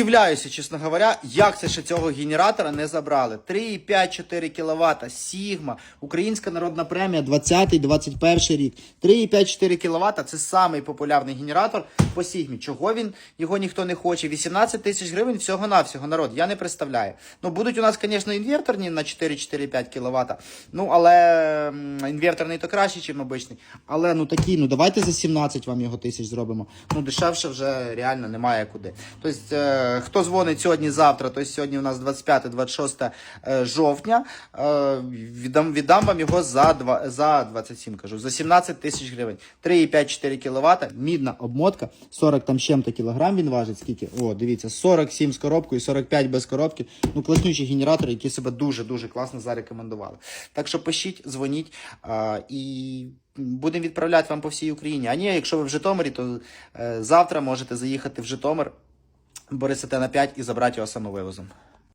Удивляюся, чесно говоря, як це ще цього генератора не забрали. 3,5-4 кВт, Сігма, Українська народна премія, 20-21 рік. 3,5-4 кВт це самий популярний генератор по Сігмі. Чого він його ніхто не хоче? 18 тисяч гривень всього-навсього народ. Я не представляю. Ну, будуть у нас, звісно, інверторні на 4-4-5 кВт. Ну, але інверторний то краще, ніж обичний. Але ну такі, ну давайте за 17 вам його тисяч зробимо. Ну, дешевше вже реально немає куди. Тобто, е, хто дзвонить сьогодні-завтра, то сьогодні у нас 25-26 е, жовтня. Е, віддам, віддам вам його за, два, за 27, кажу, за 17 тисяч гривень. 3,5-4 кВт, мідна обмотка, 40 там чим-то кілограм він важить. Скільки? О, дивіться, 47 з коробкою, 45 без коробки. Ну, класнючі генератори, які себе дуже-дуже класно зарекомендували. Так що пишіть, дзвоніть і будемо відправляти вам по всій Україні. А ні, якщо ви в Житомирі, то е, завтра можете заїхати в Житомир, Борисите на 5 і забрати його самовивозом.